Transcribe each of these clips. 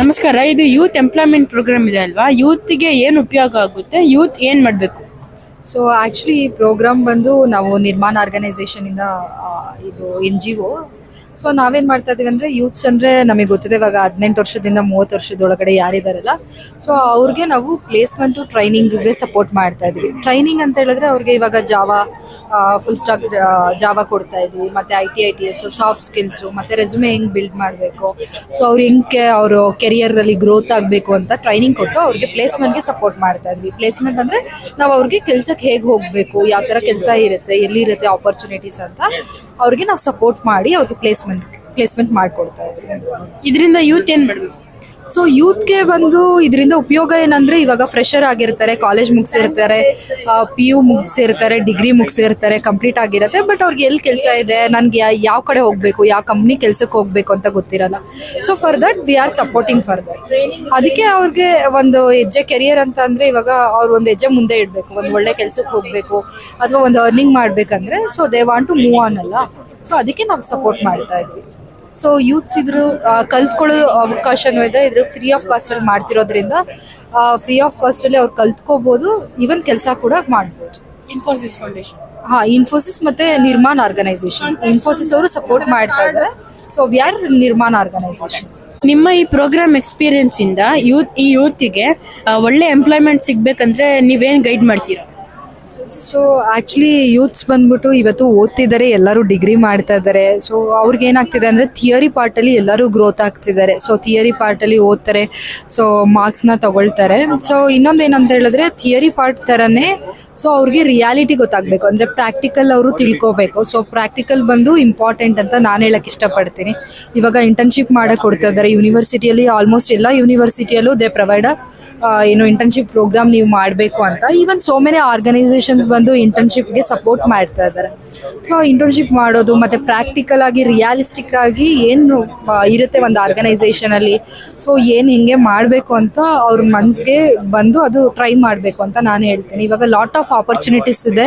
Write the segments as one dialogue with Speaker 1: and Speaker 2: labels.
Speaker 1: ನಮಸ್ಕಾರ, ಇದು youth employment program ಇದೆ ಅಲ್ವಾ? ಯೂತ್ಗೆ ಏನು ಉಪಯೋಗ ಆಗುತ್ತೆ? ಯೂತ್ ಏನು ಮಾಡಬೇಕು?
Speaker 2: ಸೊ ಆ್ಯಕ್ಚುಲಿ ಈ ಪ್ರೋಗ್ರಾಮ್ ಬಂದು ನಾವು ನಿರ್ಮಾಣ ಆರ್ಗನೈಸೇಷನಿಂದ ಇದು ಎನ್ ಜಿ ಒ ಸೊ ನಾವೇನ್ ಮಾಡ್ತಾ ಇದೀವಿ ಅಂದ್ರೆ ಯೂತ್ಸ್ ಅಂದ್ರೆ ನಮಗೆ ಗೊತ್ತಿದೆ, ಇವಾಗ ಹದಿನೆಂಟು ವರ್ಷದಿಂದ ಮೂವತ್ತು ವರ್ಷದೊಳಗಡೆ ಯಾರಿದಾರಲ್ಲ. ಸೊ ಅವ್ರಿಗೆ ನಾವು ಪ್ಲೇಸ್ಮೆಂಟು ಟ್ರೈನಿಂಗ್ಗೆ ಸಪೋರ್ಟ್ ಮಾಡ್ತಾ ಇದೀವಿ. ಟ್ರೈನಿಂಗ್ ಅಂತ ಹೇಳಿದ್ರೆ ಅವ್ರಿಗೆ ಇವಾಗ ಜಾವಾ ಫುಲ್ ಸ್ಟಾಕ್ ಜಾವಾ ಕೊಡ್ತಾ ಇದ್ವಿ. ಮತ್ತೆ I T I T S soft skills ಮತ್ತೆ ರೆಸ್ಯೂಮೆ ಹೆಂಗ್ ಬಿಲ್ಡ್ ಮಾಡಬೇಕು. ಸೊ ಅವ್ರು ಹೆಂಗೆ ಅವರು ಕೆರಿಯರಲ್ಲಿ ಗ್ರೋತ್ ಆಗಬೇಕು ಅಂತ ಟ್ರೈನಿಂಗ್ ಕೊಟ್ಟು ಅವ್ರಿಗೆ ಪ್ಲೇಸ್ಮೆಂಟ್ಗೆ ಸಪೋರ್ಟ್ ಮಾಡ್ತಾ ಇದ್ವಿ. ಪ್ಲೇಸ್ಮೆಂಟ್ ಅಂದ್ರೆ ನಾವು ಅವ್ರಿಗೆ ಕೆಲ್ಸಕ್ಕೆ ಹೇಗೆ ಹೋಗಬೇಕು, ಯಾವ ತರ ಕೆಲಸ ಇರುತ್ತೆ, ಎಲ್ಲಿರುತ್ತೆ ಆಪರ್ಚುನಿಟೀಸ್ ಅಂತ ಅವ್ರಿಗೆ ನಾವು ಸಪೋರ್ಟ್ ಮಾಡಿ ಅವ್ರಿಗೆ ಪ್ಲೇಸ್ಮೆಂಟ್ ಪ್ಲೇಸ್ಮೆಂಟ್ ಮಾಡ್ಕೊಡ್ತಾ ಇದ್ದಾರೆ.
Speaker 1: ಇದರಿಂದ ಯೂತ್ ಏನು ಮಾಡಬೇಕು?
Speaker 2: ಸೊ ಯೂತ್ಗೆ ಬಂದು ಇದರಿಂದ ಉಪಯೋಗ ಏನಂದ್ರೆ ಇವಾಗ ಫ್ರೆಶರ್ ಆಗಿರ್ತಾರೆ ಕಾಲೇಜ್ ಮುಗಿಸಿರ್ತಾರೆ ಪಿ ಯು ಮುಗಿಸಿರ್ತಾರೆ ಡಿಗ್ರಿ ಮುಗಿಸಿರ್ತಾರೆ ಕಂಪ್ಲೀಟ್ ಆಗಿರುತ್ತೆ. ಬಟ್ ಅವ್ರಿಗೆ ಎಲ್ಲಿ ಕೆಲಸ ಇದೆ? ನನಗೆ ಯಾವ ಕಡೆ ಹೋಗಬೇಕು? ಯಾವ ಕಂಪ್ನಿ ಕೆಲ್ಸಕ್ಕೆ ಹೋಗಬೇಕು ಅಂತ ಗೊತ್ತಿರಲ್ಲ. So for that we are supporting for that ಅದಕ್ಕೆ ಅವ್ರಿಗೆ ಒಂದು ಹೆಜ್ಜೆ ಕೆರಿಯರ್ ಅಂತ ಅಂದ್ರೆ ಇವಾಗ ಅವ್ರು ಒಂದು ಹೆಜ್ಜೆ ಮುಂದೆ ಇಡಬೇಕು. ಒಂದು ಒಳ್ಳೆ ಕೆಲ್ಸಕ್ಕೆ ಹೋಗಬೇಕು, ಅಥವಾ ಒಂದು ಅರ್ನಿಂಗ್ ಮಾಡ್ಬೇಕಂದ್ರೆ so they want to move on ಅಲ್ಲ. ಸೊ ಅದಕ್ಕೆ ನಾವು ಸಪೋರ್ಟ್ ಮಾಡ್ತಾ ಇದ್ವಿ. ಸೊ ಯೂತ್ಸ್ ಇದ್ರು ಕಲ್ತ್ಕೊಳ್ಳೋ ಅವಕಾಶನೂ ಇದೆ. ಇದ್ರ ಫ್ರೀ ಆಫ್ ಕಾಸ್ಟಲ್ಲಿ ಮಾಡ್ತಿರೋದ್ರಿಂದ ಫ್ರೀ ಆಫ್ ಕಾಸ್ಟಲ್ಲಿ ಅವ್ರು ಕಲ್ತ್ಕೋಬೋದು. ಈವನ್ ಕೆಲಸ ಕೂಡ ಮಾಡ್ಬೋದು.
Speaker 1: ಇನ್ಫೋಸಿಸ್ ಫೌಂಡೇಶನ್
Speaker 2: ಹಾ ಇನ್ಫೋಸಿಸ್ ಮತ್ತೆ ನಿರ್ಮಾಣ ಆರ್ಗನೈಸೇಷನ್ ಇನ್ಫೋಸಿಸ್ ಅವರು ಸಪೋರ್ಟ್ ಮಾಡ್ತಾ ಇದ್ದಾರೆ so we are Nirmana organisation
Speaker 1: ನಿಮ್ಮ ಈ ಪ್ರೋಗ್ರಾಮ್ ಎಕ್ಸ್ಪೀರಿಯನ್ಸ್ ಇಂದ ಯೂತ್ ಈ ಯೂತಿಗೆ ಒಳ್ಳೆ ಎಂಪ್ಲಾಯ್ಮೆಂಟ್ ಸಿಗ್ಬೇಕಂದ್ರೆ ನೀವೇನು ಗೈಡ್ ಮಾಡ್ತೀರಾ?
Speaker 2: ಸೊ ಆ್ಯಕ್ಚುಲಿ ಯೂತ್ಸ್ ಬಂದ್ಬಿಟ್ಟು ಇವತ್ತು ಓದ್ತಿದ್ದಾರೆ, ಎಲ್ಲರೂ ಡಿಗ್ರಿ ಮಾಡ್ತಾ ಇದ್ದಾರೆ. ಸೊ ಅವ್ರಿಗೆ ಏನಾಗ್ತಿದೆ ಅಂದರೆ ಥಿಯರಿ ಪಾರ್ಟಲ್ಲಿ ಎಲ್ಲರೂ ಗ್ರೋತ್ ಆಗ್ತಿದ್ದಾರೆ. ಸೊ ಥಿಯರಿ ಪಾರ್ಟಲ್ಲಿ ಓದ್ತಾರೆ. ಸೊ ಮಾರ್ಕ್ಸ್ನ ತಗೊಳ್ತಾರೆ. ಸೊ ಇನ್ನೊಂದು ಏನಂತ ಹೇಳಿದ್ರೆ ಥಿಯರಿ ಪಾರ್ಟ್ ಥರನೇ ಸೊ ಅವ್ರಿಗೆ ರಿಯಾಲಿಟಿ ಗೊತ್ತಾಗಬೇಕು. ಅಂದರೆ ಪ್ರಾಕ್ಟಿಕಲ್ ಅವರು ತಿಳ್ಕೋಬೇಕು. ಸೊ ಪ್ರಾಕ್ಟಿಕಲ್ ಬಂದು ಇಂಪಾರ್ಟೆಂಟ್ ಅಂತ ನಾನು ಹೇಳಕ್ಕೆ ಇಷ್ಟಪಡ್ತೀನಿ. ಇವಾಗ ಇಂಟರ್ನ್ಶಿಪ್ ಮಾಡೋಕೆ ಕೊಡ್ತಾ ಇದ್ದಾರೆ. ಯೂನಿವರ್ಸಿಟಿಯಲ್ಲಿ ಆಲ್ಮೋಸ್ಟ್ ಎಲ್ಲ ಯೂನಿವರ್ಸಿಟಿಯಲ್ಲೂ ದೇ ಪ್ರೊವೈಡ್ ಏನು ಇಂಟರ್ನ್ಶಿಪ್ ಪ್ರೋಗ್ರಾಮ್ ನೀವು ಮಾಡಬೇಕು ಅಂತ. ಈವನ್ ಸೋ ಮೆನಿ ಆರ್ಗನೈಸೇಷನ್ಸ್ ಬಂದು ಇಂಟರ್ನ್ಶಿಪ್ಗೆ ಸಪೋರ್ಟ್ ಮಾಡ್ತಾ ಇದ್ದಾರೆ. ಸೊ ಇಂಟರ್ನ್ಶಿಪ್ ಮಾಡೋದು ಮತ್ತು ಪ್ರಾಕ್ಟಿಕಲ್ ಆಗಿ ರಿಯಾಲಿಸ್ಟಿಕ್ ಆಗಿ ಏನು ಇರುತ್ತೆ ಒಂದು ಆರ್ಗನೈಸೇಷನಲ್ಲಿ ಸೊ ಏನು ಹಿಂಗೆ ಮಾಡಬೇಕು ಅಂತ ಅವ್ರ ಮನ್ಸಿಗೆ ಬಂದು ಅದು ಟ್ರೈ ಮಾಡಬೇಕು ಅಂತ ನಾನು ಹೇಳ್ತೀನಿ. ಇವಾಗ ಲಾಟ್ ಆಫ್ ಆಪರ್ಚುನಿಟೀಸ್ ಇದೆ.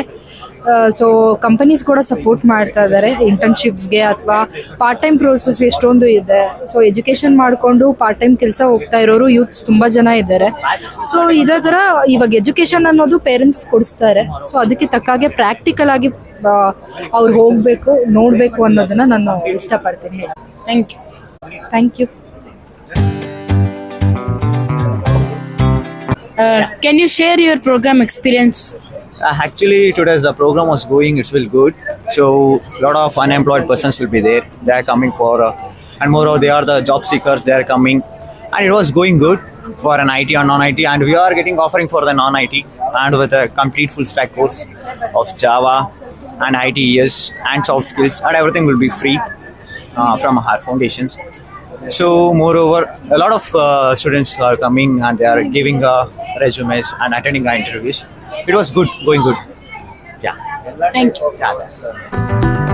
Speaker 2: ಸೊ ಕಂಪನೀಸ್ ಕೂಡ ಸಪೋರ್ಟ್ ಮಾಡ್ತಾ ಇದ್ದಾರೆ ಇಂಟರ್ನ್ಶಿಪ್ಸ್ಗೆ ಅಥವಾ ಪಾರ್ಟ್ ಟೈಮ್ ಪ್ರೋಸೆಸ್ ಎಷ್ಟೊಂದು ಇದೆ. ಸೊ ಎಜುಕೇಷನ್ ಮಾಡಿಕೊಂಡು ಪಾರ್ಟ್ ಟೈಮ್ ಕೆಲಸ ಹೋಗ್ತಾ ಇರೋರು ಯೂತ್ಸ್ ತುಂಬ ಜನ ಇದ್ದಾರೆ. ಸೊ ಇದೇ ಥರ ಇವಾಗ ಎಜುಕೇಷನ್ ಅನ್ನೋದು ಪೇರೆಂಟ್ಸ್ ಕೊಡಿಸ್ತಾರೆ. ಸೊ ಅದಕ್ಕೆ ತಕ್ಕಾಗೆ ಪ್ರಾಕ್ಟಿಕಲ್ ಆಗಿ ಅವ್ರು ಹೋಗಬೇಕು ನೋಡಬೇಕು ಅನ್ನೋದನ್ನ ನಾನು ಇಷ್ಟಪಡ್ತೀನಿ ಹೇಳಿ
Speaker 1: thank you
Speaker 2: thank you
Speaker 1: can you share your program experience
Speaker 3: Uh, actually, today's the program was going. It's will good. So a lot of unemployed persons will be there. They are coming for, uh, and moreover, they are the job seekers. They are coming, and it was going good for an IT or non-IT, and we are getting offering for the non-IT and with a complete full stack course of Java and ITES and soft skills and everything will be free uh, from our Foundations. So, moreover, a lot of uh, students are coming and they are giving uh, resumes and attending interviews. It was good, going good. Yeah.
Speaker 1: Thank you.
Speaker 3: Yeah.